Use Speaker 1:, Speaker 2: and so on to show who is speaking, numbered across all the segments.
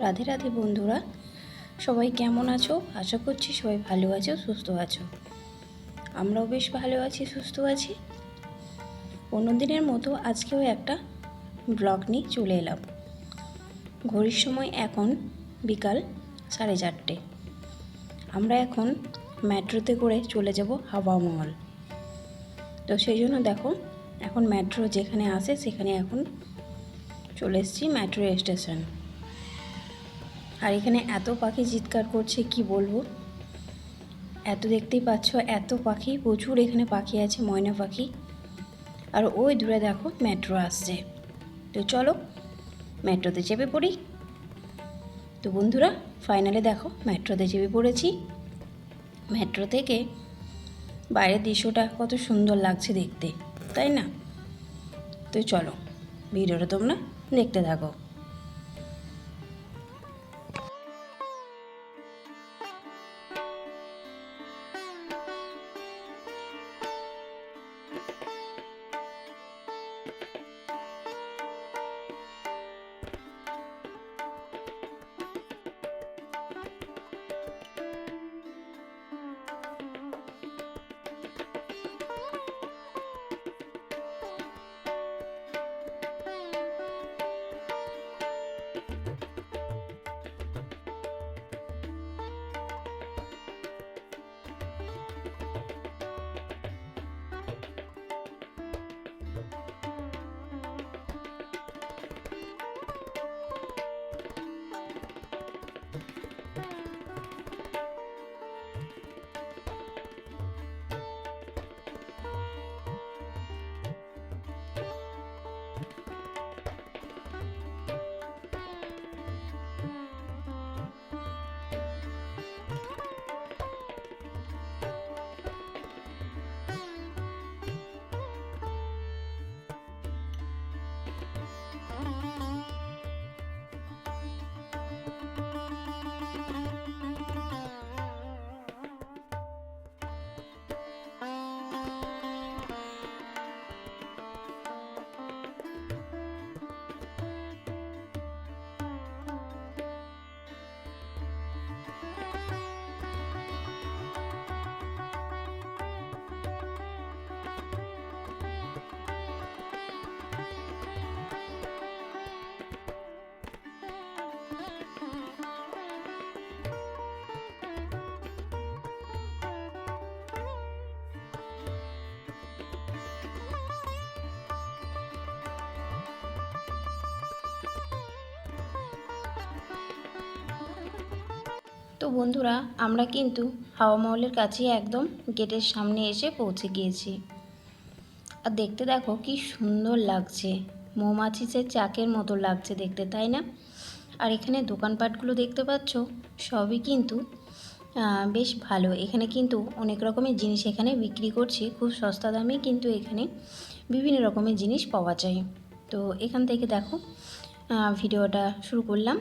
Speaker 1: রাধে রাধে বন্ধুরা, সবাই কেমন আছো? আশা করছি সবাই ভালো আছো, সুস্থ আছো। আমরাও বেশ ভালো আছি, সুস্থ আছি। অন্যদিনের মতো আজকেও একটা ব্লগ নিয়ে চলে এলাম। ঘড়ির সময় এখন বিকাল সাড়ে চারটে। আমরা এখন মেট্রোতে করে চলে যাব হাওয়া মহল। তো সেই জন্য দেখো, এখন মেট্রো যেখানে আসে সেখানে এখন চলে এসেছি মেট্রো স্টেশন। আর এখানে এত পাখি চিৎকার করছে, কি বলব? এত দেখতেই পাচ্ছ, এত পাখি, প্রচুর এখানে পাখি আছে, ময়না পাখি। আর ওই দূরে দেখো মেট্রো আসছে। তো চলো, মেট্রোতে চেপে পড়ি। তো বন্ধুরা, ফাইনালে দেখো মেট্রোতে চেপে পড়েছি। মেট্রো থেকে বাইরের দৃশ্যটা কত সুন্দর লাগছে দেখতে, তাই না? তো চলো, ভিডিওটা তোমরা দেখতে থাকো। তো বন্ধুরা, আমরা কিন্তু হাওয়া মহলের কাছে একদম গেটের সামনে এসে পৌঁছে গিয়েছি। আর দেখতে দেখো কি সুন্দর লাগছে। মৌমাছিসের চাকের মতো লাগছে দেখতে, তাই না? আর এখানে দোকানপাটগুলো দেখতে পাচ্ছ, সবই কিন্তু বেশ ভালো। এখানে কিন্তু অনেক রকমের জিনিস এখানে বিক্রি করছে, খুব সস্তা দামে কিন্তু এখানে বিভিন্ন রকমের জিনিস পাওয়া যায়। তো এখান থেকে দেখো ভিডিওটা শুরু করলাম।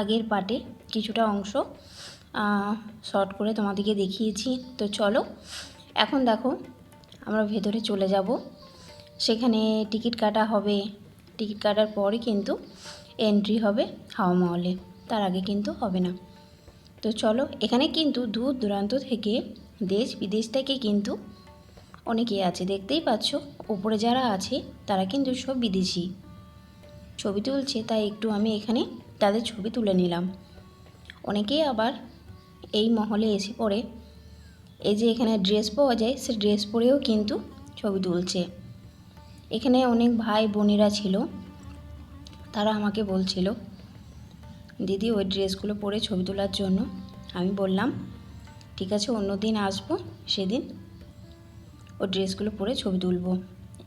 Speaker 1: আগের পার্টে কিছুটা অংশ শর্ট করে তোমাদেরকে দেখিয়েছি। তো চলো, এখন দেখো, আমরা ভেতরে চলে যাব। সেখানে টিকিট কাটা হবে। টিকিট কাটার পরে কিন্তু এন্ট্রি হবে হাওয়া মহলে। তার আগে কিন্তু হবে না। তো চলো, এখানে কিন্তু দূর দূরান্ত থেকে দেশ বিদেশ থেকে কিন্তু অনেকেই আছে, দেখতেই পাচ্ছ। উপরে যারা আছে, তারা কিন্তু সব বিদেশি। ছবি তুলছে, তাই একটু আমি এখানে তাদের ছবি তুলে নিলাম। অনেকেই আবার এই মহলে এসে পড়ে। এই যে এখানে ড্রেস পাওয়া যায়, সে ড্রেস পরেও কিন্তু ছবি তুলছে। এখানে অনেক ভাই বোনেরা ছিল, তারা আমাকে বলছিল, দিদি, ওই ড্রেসগুলো পরে ছবি তোলার জন্য আমি বললাম, ঠিক আছে অন্য দিন আসব, সেদিন ওই ড্রেসগুলো পরে ছবি তুলবো।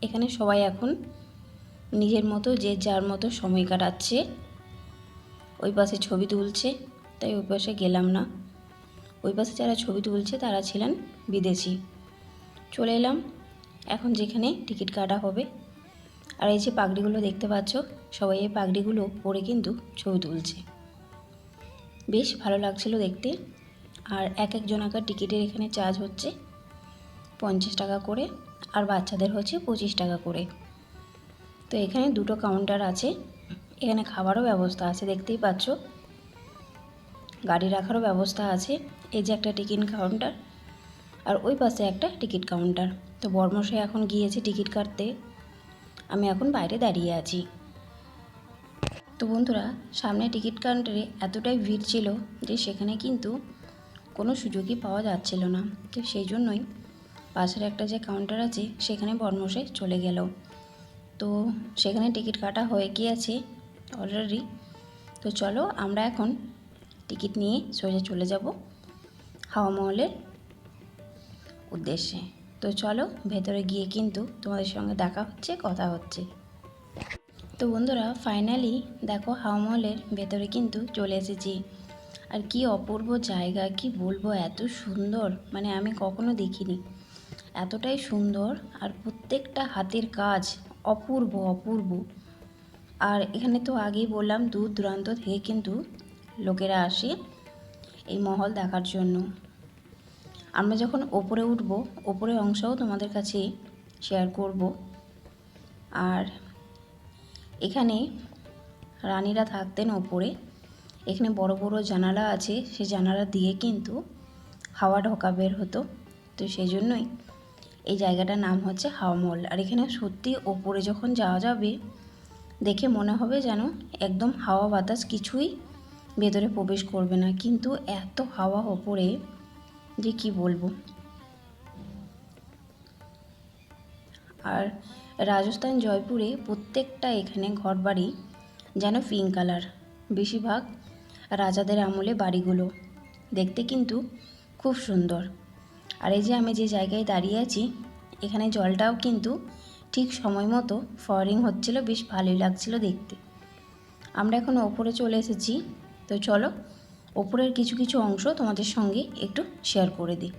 Speaker 1: এখানে সবাই এখন নিজের মতো, যে যার মতো সময় কাটাচ্ছে, ওই পাশে ছবি তুলছে, তাই ওই পাশে গেলাম না। ওই পাশে যারা ছবি তুলছে তারা ছিলেন বিদেশি। চলে এলাম এখন যেখানে টিকিট কাটা হবে। আর এই যে পাগড়িগুলো দেখতে পাচ্ছ, সবাই এই পাগড়িগুলো পরে কিন্তু ছবি তুলছে। বেশ ভালো লাগছিল দেখতে। আর এক একজন আঁকার টিকিটের এখানে চার্জ হচ্ছে পঞ্চাশ টাকা করে, আর বাচ্চাদের হচ্ছে পঁচিশ টাকা করে। তো এখানে দুটো কাউন্টার আছে, এখানে খাবারও ব্যবস্থা আছে, দেখতেই পাচ্ছ। গাড়ি রাখারও ব্যবস্থা আছে। এই যে একটা টিকিট কাউন্টার আর ওই পাশে একটা টিকিট কাউন্টার। তো বর্মশাই এখন গিয়েছে টিকিট কাটতে। আমি এখন বাইরে দাঁড়িয়ে আছি। তো বন্ধুরা, সামনে টিকিট কাউন্টারে এতটাই ভিড় ছিল যে সেখানে কিন্তু কোনো সুযোগই পাওয়া যাচ্ছিল না। তো সেই জন্যই পাশের একটা যে কাউন্টার আছে, সেখানে বর্মশাই চলে গেল। তো সেখানে টিকিট কাটা হয়ে গিয়েছে অলরেডি তো চলো আমরা এখন টিকিট নিয়ে সোজা চলে যাব হাওয়া মহলের উদ্দেশ্যে। তো চলো, ভেতরে গিয়ে কিন্তু তোমাদের সঙ্গে দেখা হচ্ছে, কথা হচ্ছে। তো বন্ধুরা ফাইনালি দেখো হাওয়া মহলের ভেতরে কিন্তু চলে এসেছি। আর কি অপূর্ব জায়গা, কি বলব, এত সুন্দর। মানে আমি কখনো দেখিনি। এতটাই সুন্দর আর প্রত্যেকটা হাতের কাজ অপূর্ব অপূর্ব। আর এখানে তো আগেই বললাম, দূর দূরান্ত থেকে কিন্তু লোকেরা আসে এই মহল দেখার জন্য। আমরা যখন ওপরে উঠব, ওপরের অংশও তোমাদের কাছে শেয়ার করব। আর এখানে রানীরা থাকতেন ওপরে। এখানে বড় বড় জানালা আছে সেই জানালা দিয়ে কিন্তু হাওয়া ঢোকা বের হতো। তো সেই জন্যই এই জায়গাটার নাম হচ্ছে হাওয়া মহল। আর এখানে সত্যি ওপরে যখন যাওয়া যাবে, দেখে মনে হবে যেন একদম হাওয়া বাতাস কিছুই ভেতরে প্রবেশ করবে না। কিন্তু এত হাওয়া ওপরে যে কি বলব? আর রাজস্থান, জয়পুরে প্রত্যেকটা এখানে ঘরবাড়ি যেন পিঙ্ক কালার বেশিরভাগ রাজাদের আমলে বাড়িগুলো। দেখতে কিন্তু খুব সুন্দর। আর এই যে আমি যে জায়গায় দাঁড়িয়ে আছি, এখানে জলটাও কিন্তু ঠিক সময় মতো ফয়ারিং হচ্ছিল, বেশ ভালোই লাগছিল দেখতে। আমরা এখন ওপরে চলে এসেছি তো চলো ওপরের কিছু কিছু অংশ তোমাদের সঙ্গে একটু শেয়ার করে দিই।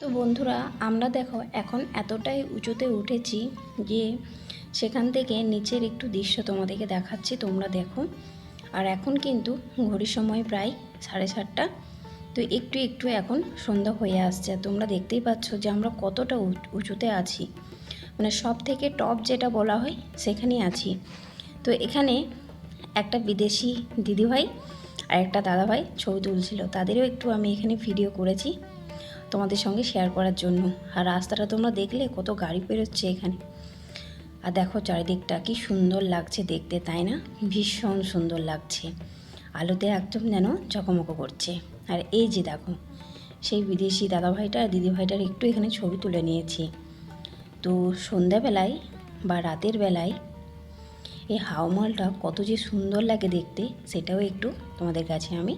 Speaker 1: তো বন্ধুরা, আমরা দেখো এখন এতটাই উঁচুতে উঠেছি যে সেখান থেকে নিচের একটু দৃশ্য তোমাদেরকে দেখাচ্ছি, তোমরা দেখো। আর এখন কিন্তু ঘড়ির সময় প্রায় সাড়ে সাতটা। তো একটু একটু এখন সন্ধ্যা হয়ে আসছে। তোমরা দেখতেই পাচ্ছ যে আমরা কতটা উঁচ- উঁচুতে আছি। মানে সব থেকে টপ যেটা বলা হয় সেখানেই আছি। তো এখানে একটা বিদেশি দিদিভাই আর একটা দাদাভাই ছবি তুলছিল। তাদেরও একটু আমি এখানে ভিডিও করেছি। তোমাদের সঙ্গে শেয়ার করার জন্য। আর রাস্তাটা তোমরা দেখলে, কত গাড়ি বেরোচ্ছে এখানে। আর দেখো চারিদিকটা কি সুন্দর লাগছে দেখতে, তাই না? ভীষণ সুন্দর লাগছে। আলোতে একদম যেন চকমকো করছে। আর এই যে দেখো, সেই বিদেশি দাদাভাইটা আর দিদিভাইটার একটু এখানে ছবি তুলে নিয়েছি। তো সন্ধ্যাবেলায় বা রাতের বেলায় এই হাওমালটা কত যে সুন্দর লাগে দেখতে, সেটাও একটু তোমাদের কাছে আমি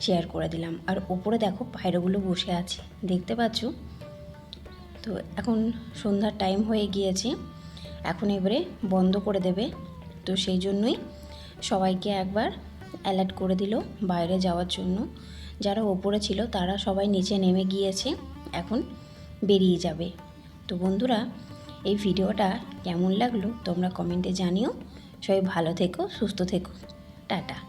Speaker 1: শেয়ার করে দিলাম। আর ওপরে দেখো পায়রাগুলো বসে আছে। দেখতে পাচ্ছ? তো এখন সন্ধ্যার টাইম হয়ে গিয়েছে। এখন এবারে বন্ধ করে দেবে। তো সেই জন্যই সবাইকে একবার অ্যালার্ট করে দিল বাইরে যাওয়ার জন্য। যারা ওপরে ছিল, তারা সবাই নিচে নেমে গিয়েছে। এখন বেরিয়ে যাবে। তো বন্ধুরা, এই ভিডিওটা কেমন লাগল তোমরা কমেন্টে জানিও। সবাই ভালো থেকো, সুস্থ থেকো। টাটা।